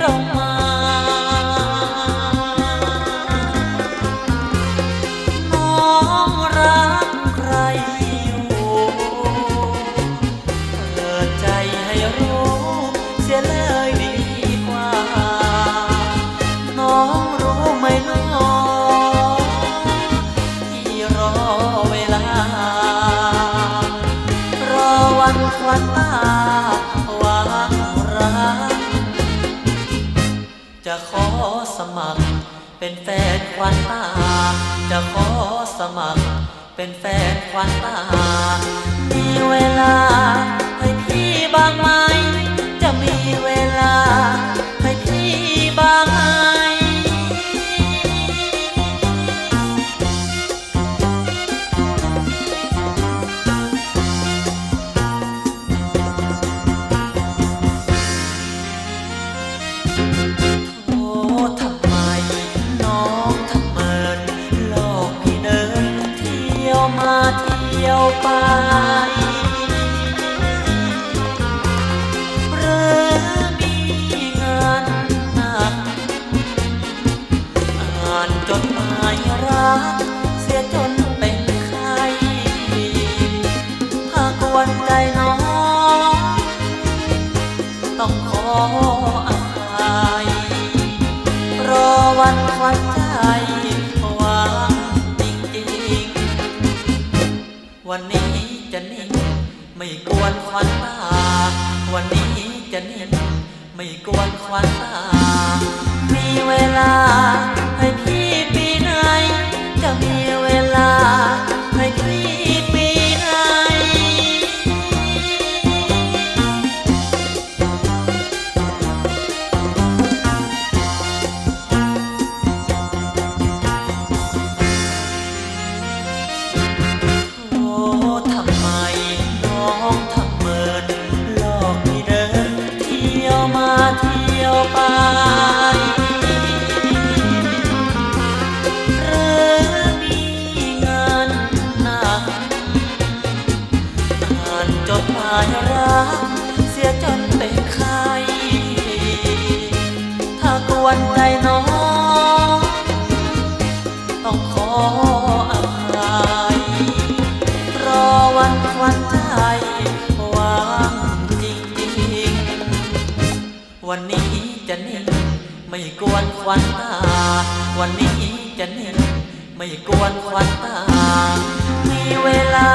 ตรมองรักใครอยู่เปิดใจให้รู้เสียเลยดีกว่า น้องรู้ไหมน้องที่รอ เป็นแฟนควันตา จะขอสมัคร เป็นแฟนควันตา มีเวลา ยวไปหรือมีงานหนักอ่านจดหมายรัก วันนี้จะนิ่งไม่กวนควันตาวันนี้จะนิ่งไม่กวนควันตามีเวลา รัก เสียจนเป็นไข้ถ้ากวนใจน้อง ต้องขออภัยรอวันควันใจหวังจริงๆวันนี้จะนิ่งไม่กวนควันตา วันนี้จะนิ่งไม่กวนควันตา มีเวลา